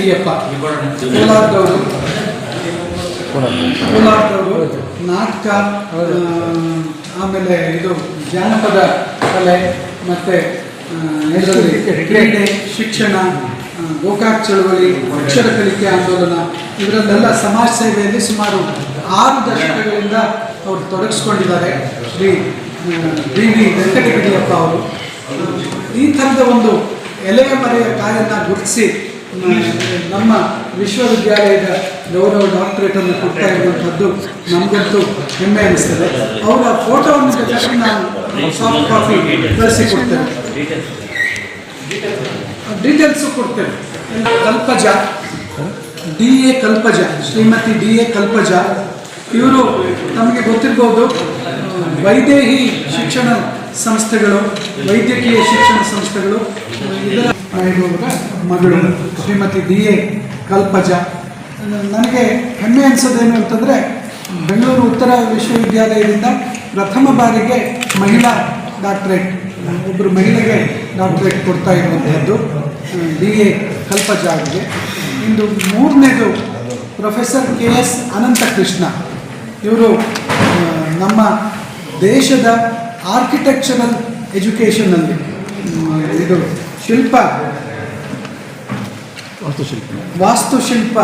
ಹಿಡಿಯಪ್ಪ ಕೋಲಾರದವರು ಕೋಲಾರದವರು ನಾಟಕ ಆಮೇಲೆ ಇದು ಜಾನಪದ ಕಲೆ ಮತ್ತು ಕ್ರೀಡೆ ಶಿಕ್ಷಣ ಗೋಕಾಕ್ ಚಳವಳಿ ಅಕ್ಷರ ಕಲಿಕೆ ಆಂದೋಲನ ಇದರಲ್ಲೆಲ್ಲ ಸಮಾಜ ಸೇವೆಯಲ್ಲಿ ಸುಮಾರು ಆರು ದಶಕಗಳಿಂದ ಅವರು ತೊಡಗಿಸ್ಕೊಂಡಿದ್ದಾರೆ. ಶ್ರೀ ಡಿ ವಿ ವೆಂಕಟಗಿರಿಯಪ್ಪ ಅವರು. ಈ ಥರದ ಒಂದು ಎಲೆಯ ಮರೆಯ ಕಾರ್ಯನ ಗುರುತಿಸಿ ನಮ್ಮ ವಿಶ್ವವಿದ್ಯಾಲಯದ ಗೌರವ ಡಾಕ್ಟರೇಟನ್ನು ಕೊಡ್ತಾ ಇರುವಂಥದ್ದು ನಮಗಂತೂ ಹೆಮ್ಮೆ ಅನಿಸ್ತದೆ ಅವರ ಫೋಟೋವನ್ನು ಬೇಕಾದ್ರೆ ನಾನು ಸಾಫ್ಟ್ ಕಾಪಿ ಕಳಿಸಿಕೊಡ್ತೇನೆ ಡೀಟೇಲ್ಸು ಕೊಡ್ತೇನೆ. Kalpaja. D A Kalpaja. Shrimati D A Kalpaja. ಇವರು ನಮಗೆ ಗೊತ್ತಿರ್ಬೋದು, ವೈದೇಹಿ ಶಿಕ್ಷಣ ಸಂಸ್ಥೆಗಳು, ವೈದ್ಯಕೀಯ ಶಿಕ್ಷಣ ಸಂಸ್ಥೆಗಳು ನಾಯ್ಡುವರ ಮಗಳು ಶ್ರೀಮತಿ ಡಿ ಎ ಕಲ್ಪಜ. ನನಗೆ ಹೆಮ್ಮೆ ಅನಿಸೋದೇನು ಅಂತಂದರೆ, ಬೆಂಗಳೂರು ಉತ್ತರ ವಿಶ್ವವಿದ್ಯಾಲಯದಿಂದ ಪ್ರಥಮ ಬಾರಿಗೆ ಮಹಿಳಾ ಡಾಕ್ಟ್ರೇಟ್ ಒಬ್ಬರು ಮಹಿಳೆಗೆ ಡಾಕ್ಟ್ರೇಟ್ ಕೊಡ್ತಾ ಇರುವಂಥದ್ದು ಡಿ ಎ ಕಲ್ಪಜ ಅವರಿಗೆ. ಇಂದು ಮೂರನೇದು ಪ್ರೊಫೆಸರ್ ಕೆ ಎಸ್ ಅನಂತಕೃಷ್ಣ. ಇವರು ನಮ್ಮ ದೇಶದ ಆರ್ಕಿಟೆಕ್ಚರಲ್ ಎಜುಕೇಷನಲ್ಲಿ ಇದು ಶಿಲ್ಪ. ವಾಸ್ತುಶಿಲ್ಪ. ವಾಸ್ತುಶಿಲ್ಪ.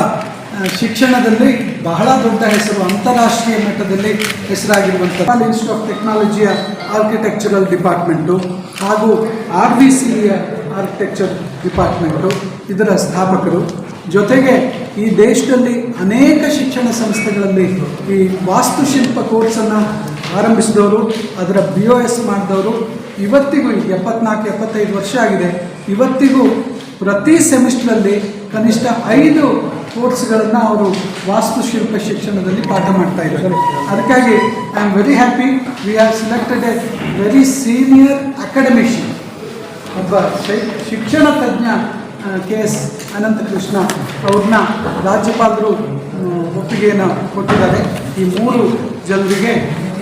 ಶಿಕ್ಷಣದಲ್ಲಿ ಬಹಳ ದೊಡ್ಡ ಹೆಸರು ಅಂತಾರಾಷ್ಟ್ರೀಯ ಮಟ್ಟದಲ್ಲಿ ಹೆಸರಾಗಿರುವಂಥ ಇನ್ಸ್ಟಿಟ್ಯೂಟ್ ಆಫ್ ಟೆಕ್ನಾಲಜಿಯ ಆರ್ಕಿಟೆಕ್ಚರಲ್ ಡಿಪಾರ್ಟ್ಮೆಂಟು ಹಾಗೂ ಆರ್ ಬಿ ಸಿಯ ಆರ್ಕಿಟೆಕ್ಚರ್ ಡಿಪಾರ್ಟ್ಮೆಂಟು ಇದರ ಸ್ಥಾಪಕರು. ಜೊತೆಗೆ ಈ ದೇಶದಲ್ಲಿ ಅನೇಕ ಶಿಕ್ಷಣ ಸಂಸ್ಥೆಗಳಲ್ಲಿ ಈ ವಾಸ್ತುಶಿಲ್ಪ ಕೋರ್ಸನ್ನು ಆರಂಭಿಸಿದವರು ಅದರ ಬಿ ಒ ಎಸ್ ಮಾಡಿದವರು. ಇವತ್ತಿಗೂ ಎಪ್ಪತ್ನಾಲ್ಕು ಎಪ್ಪತ್ತೈದು ವರ್ಷ ಆಗಿದೆ. ಇವತ್ತಿಗೂ ಪ್ರತಿ ಸೆಮಿಸ್ಟ್ರಲ್ಲಿ ಕನಿಷ್ಠ ಐದು ಕೋರ್ಸ್ಗಳನ್ನು ಅವರು ವಾಸ್ತುಶಿಲ್ಪ ಶಿಕ್ಷಣದಲ್ಲಿ ಪಾಠ ಮಾಡ್ತಾ ಇದ್ದಾರೆ. ಅದಕ್ಕಾಗಿ I am very happy we have selected a very senior academician ಒಬ್ಬ ಶಿಕ್ಷಣ ತಜ್ಞ ಕೆ ಎಸ್ ಅನಂತಕೃಷ್ಣ ಅವ್ರನ್ನ ರಾಜ್ಯಪಾಲರು ಒಪ್ಪಿಗೆಯನ್ನು ಕೊಟ್ಟಿದ್ದಾರೆ. ಈ ಮೂರು ಜನರಿಗೆ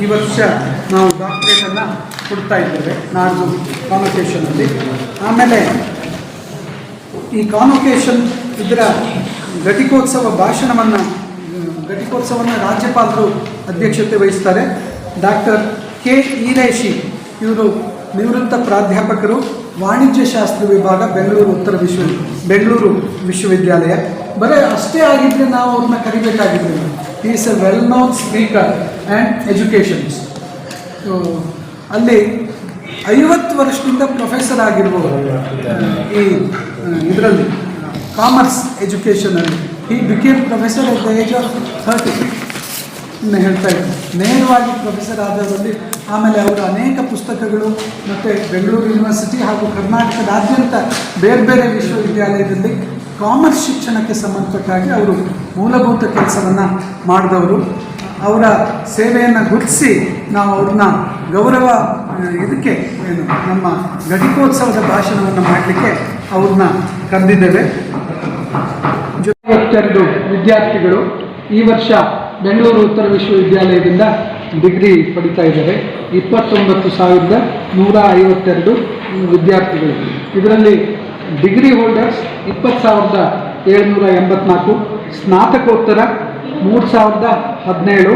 ಈ ವರ್ಷ ನಾವು ಡಾಕ್ಟ್ರೇಟನ್ನು ಕೊಡ್ತಾ ಇದ್ದೇವೆ, ನಾಡ್ದು ಕಾನ್ವೊಕೇಶನಲ್ಲಿ ಆಮೇಲೆ ಈ ಕಾನ್ವೊಕೇಶನ್ ಇದರ ಘಟಿಕೋತ್ಸವ ಭಾಷಣವನ್ನು ಘಟಿಕೋತ್ಸವವನ್ನು ರಾಜ್ಯಪಾಲರು ಅಧ್ಯಕ್ಷತೆ ವಹಿಸ್ತಾರೆ. ಡಾಕ್ಟರ್ ಕೆ ಈರೇಶಿ ಇವರು ನಿವೃತ್ತ ಪ್ರಾಧ್ಯಾಪಕರು, ವಾಣಿಜ್ಯ ಶಾಸ್ತ್ರ ವಿಭಾಗ, ಬೆಂಗಳೂರು ಉತ್ತರ ವಿಶ್ವ, ಬೆಂಗಳೂರು ವಿಶ್ವವಿದ್ಯಾಲಯ. ಬರೀ ಅಷ್ಟೇ ಆಗಿದ್ದರೆ ನಾವು ಅವ್ರನ್ನ ಕರಿಬೇಕಾಗಿರಲಿಲ್ಲ is a well known speaker and educations ಅಲ್ಲಿ ಐವತ್ತು ವರ್ಷದಿಂದ ಪ್ರೊಫೆಸರ್ ಆಗಿರ್ಬೋದು ಈ ಇದರಲ್ಲಿ ಕಾಮರ್ಸ್ ಎಜುಕೇಷನಲ್ಲಿ ಈ became professor at the age of thirty ಇನ್ನು ಹೇಳ್ತಾ ಇದ್ದೆ. ನೇರವಾಗಿ ಪ್ರೊಫೆಸರ್ ಆದವರಲ್ಲಿ ಆಮೇಲೆ ಅವರ ಅನೇಕ ಪುಸ್ತಕಗಳು ಮತ್ತು ಬೆಂಗಳೂರು ಯೂನಿವರ್ಸಿಟಿ ಹಾಗೂ ಕರ್ನಾಟಕದಾದ್ಯಂತ ಬೇರೆ ಬೇರೆ ವಿಶ್ವವಿದ್ಯಾಲಯದಲ್ಲಿ ಕಾಮರ್ಸ್ ಶಿಕ್ಷಣಕ್ಕೆ ಸಂಬಂಧಪಟ್ಟಾಗಿ ಅವರು ಮೂಲಭೂತ ಕೆಲಸವನ್ನು ಮಾಡಿದವರು. ಅವರ ಸೇವೆಯನ್ನು ಗುರುತಿಸಿ ನಾವು ಅವ್ರನ್ನ ಗೌರವ, ಇದಕ್ಕೆ ಏನು, ನಮ್ಮ ಘಟಿಕೋತ್ಸವದ ಭಾಷಣವನ್ನು ಮಾಡಲಿಕ್ಕೆ ಅವ್ರನ್ನ ಕರೆದಿದ್ದೇವೆ. ಜೊತೆಗೆ ವಿದ್ಯಾರ್ಥಿಗಳು ಈ ವರ್ಷ ಬೆಂಗಳೂರು ಉತ್ತರ ವಿಶ್ವವಿದ್ಯಾಲಯದಿಂದ ಡಿಗ್ರಿ ಪಡಿತಾ ಇದ್ದಾರೆ. ಇಪ್ಪತ್ತೊಂಬತ್ತು ಸಾವಿರದ ನೂರ ಐವತ್ತೆರಡು ವಿದ್ಯಾರ್ಥಿಗಳು. ಇದರಲ್ಲಿ ಡಿಗ್ರಿ ಹೋಲ್ಡರ್ಸ್ ಇಪ್ಪತ್ತು ಸಾವಿರದ ಏಳ್ನೂರ ಎಂಬತ್ನಾಲ್ಕು ಸ್ನಾತಕೋತ್ತರ ಮೂರು ಸಾವಿರದ ಹದಿನೇಳು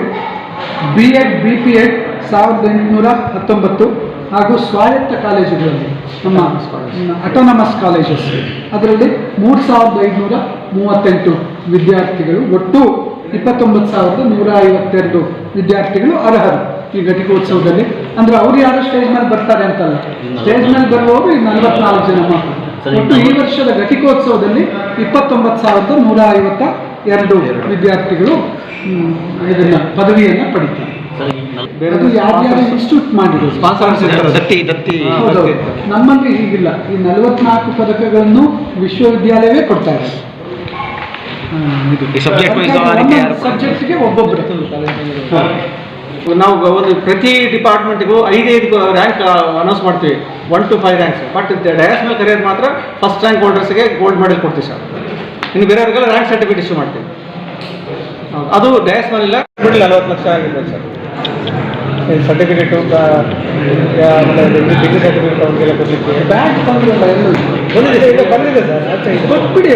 B Ed B P Ed ಸಾವಿರದ ಎಂಟುನೂರ ಹತ್ತೊಂಬತ್ತು ಹಾಗೂ ಸ್ವಾಯತ್ತ ಕಾಲೇಜುಗಳಲ್ಲಿ ನಮ್ಮ ಅಟೋನಮಸ್ ಕಾಲೇಜಸ್ ಅದರಲ್ಲಿ ಮೂರು ಸಾವಿರದ ಐದುನೂರ ಮೂವತ್ತೆಂಟು ವಿದ್ಯಾರ್ಥಿಗಳು ಒಟ್ಟು ಇಪ್ಪತ್ತೊಂಬತ್ತು ಸಾವಿರದ ನೂರ ಐವತ್ತೆರಡು ವಿದ್ಯಾರ್ಥಿಗಳು ಅರ್ಹರು ಈ ಘಟಿಕೋತ್ಸವದಲ್ಲಿ. ಅಂದ್ರೆ ಅವ್ರು ಯಾರು ಸ್ಟೇಜ್ ಮೇಲೆ ಬರ್ತಾರೆ ಅಂತಲ್ಲ? ಸ್ಟೇಜ್ ಮೇಲೆ ಬರುವವರು ಈ ನಲವತ್ನಾಲ್ಕು ಜನ ಮಾತ್ರ. ಒಟ್ಟು ಈ ವರ್ಷದ ಘಟಿಕೋತ್ಸವದಲ್ಲಿ ಇಪ್ಪತ್ತೊಂಬತ್ತು ಸಾವಿರದ ನೂರ ಐವತ್ತ ಎರಡು ವಿದ್ಯಾರ್ಥಿಗಳು ಇದನ್ನ ಪದವಿಯನ್ನ ಪಡಿತಾರೆ ಅದು ಯಾವ್ಯಾವ ಇನ್ಸ್ಟಿಟ್ಯೂಟ್ ಮಾಡಿದ್ರು ದತ್ತಿ ದತ್ತಿ ನಮ್ಮಲ್ಲಿ ಹೀಗಿಲ್ಲ. ಈ ನಲವತ್ನಾಲ್ಕು ಪದಕಗಳನ್ನು ವಿಶ್ವವಿದ್ಯಾಲಯವೇ ಕೊಡ್ತಾ ಇದೆ? ಸಬ್ಜೆಕ್ಟ್ಗೆ ಒಬ್ಬೊಬ್ಬರು ನಾವು ಒಂದು ಪ್ರತಿ ಡಿಪಾರ್ಟ್ಮೆಂಟ್ಗೂ ಐದೈದು ರ್ಯಾಂಕ್ ಅನೌನ್ಸ್ ಮಾಡ್ತೀವಿ. One two five ranks but directional career ಮಾತ್ರ ಫಸ್ಟ್ ರ್ಯಾಂಕ್ ಹೋಲ್ಡರ್ಸ್ಗೆ ಗೋಲ್ಡ್ ಮೆಡಲ್ ಕೊಡ್ತೀವಿ ಸರ್ ಇನ್ನು ಬೇರೆಯವ್ರಿಗೆಲ್ಲ ರ್ಯಾಂಕ್ ಸರ್ಟಿಫಿಕೇಟ್ ಇಶ್ಯೂ ಮಾಡ್ತೀವಿ. ಅದು ಡಯಾಸ್ ಇಲ್ಲ. ಬಿಡಲಿ ನಲ್ವತ್ತು ಲಕ್ಷ ಆಗಿದೆ ಸರ್ ಸರ್ಟಿಫಿಕೇಟು ಆಮೇಲೆ ಡಿಗ್ರಿ ಸರ್ಟಿಫಿಕೇಟ್ ಅವ್ರಿಗೆಲ್ಲ ಕೊಡಲಿಕ್ಕೆ. ಬಂದಿದೆ ಸರ್ ಕೊಟ್ಬಿಡಿ